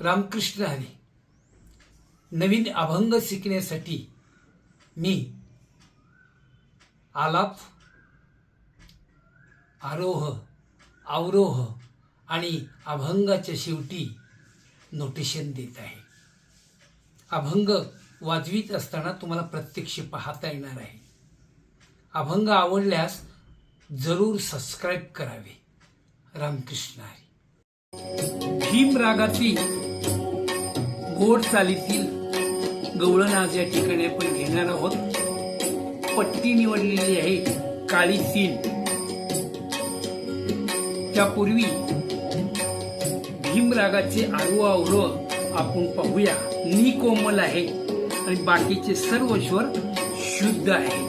रामकृष्ण हरी. नवीन अभंग शिकण्यासाठी मी आलाप आरोह अवरोह आणि अभंगाच्या शेवटी नोटेशन देत आहे. अभंग वाजवीत असताना तुम्हाला प्रत्यक्ष पाहता येणार आहे. अभंग आवडल्यास जरूर सबस्क्राईब करावे. रामकृष्ण हरी. भीम रागाची गोड चालीतील गवळण आज या ठिकाणी आपण घेणार आहोत. पट्टी निवडलेली आहे काळी सील. त्यापूर्वी भीमरागाचे आरो आवरो आपण पाहूया. नी कोमल आहे आणि बाकीचे सर्व स्वर शुद्ध आहेत.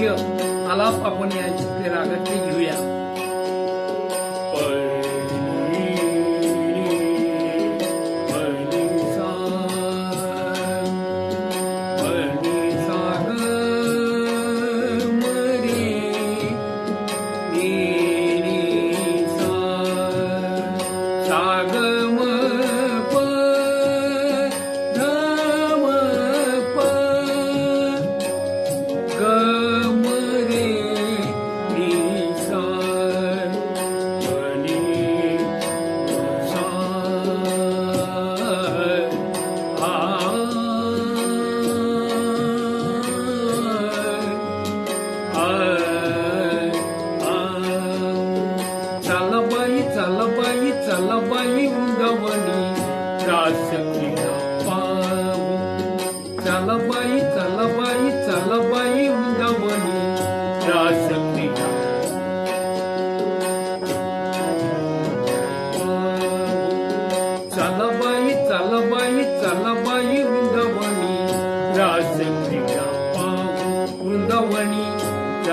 मुख्य आलाप आपण या रागातले घेऊया good.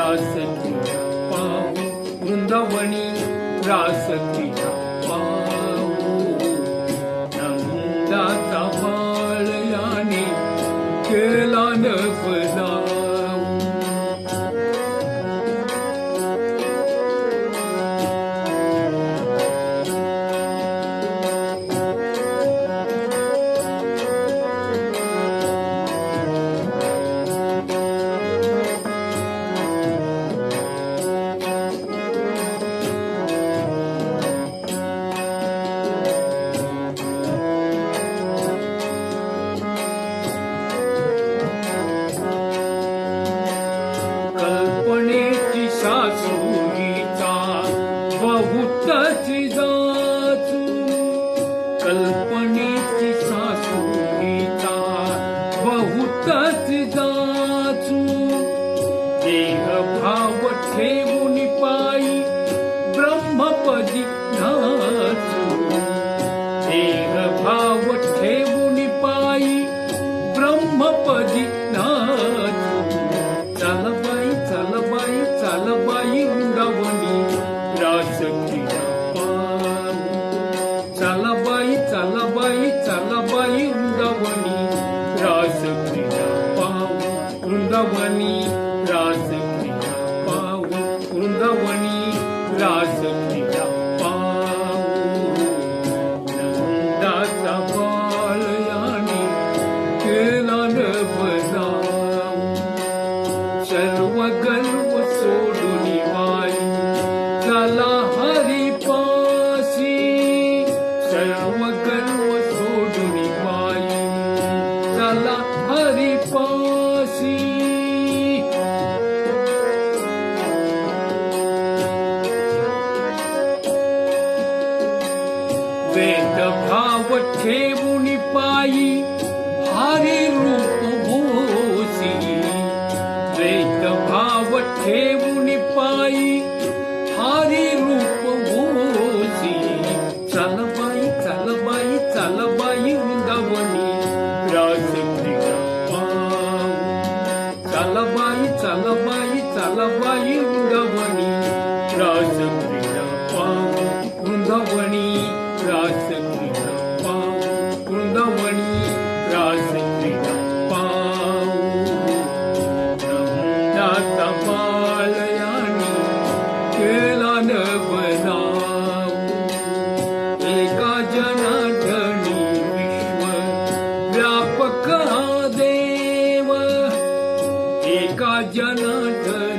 रास क्रीडा पाहू वृंदावनी रास पाहू वृंदावनी रास क्रीडा पाहू ठेवून पायी हरी रूप भोसी द्वैत भाव ठेवून पायी हरी रूप भोसी चाल बाई चाल बाई चाल बाई वृंदावणी राज का जनार्दन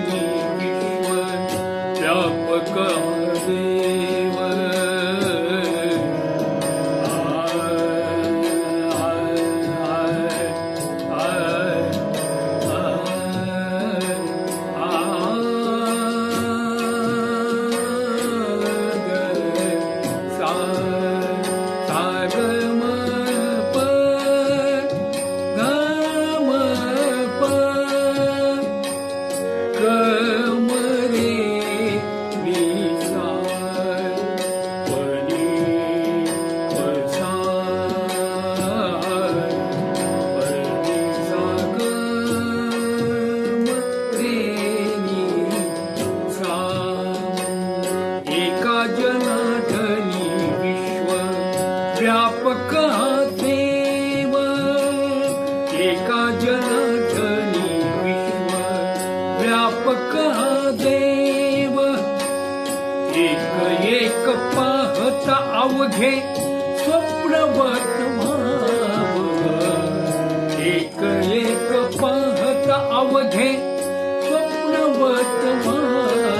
स्वप्नांचा अवघे स्वप्न वर्तमान. एक लेख पाहत अवघे स्वप्न वर्तमान.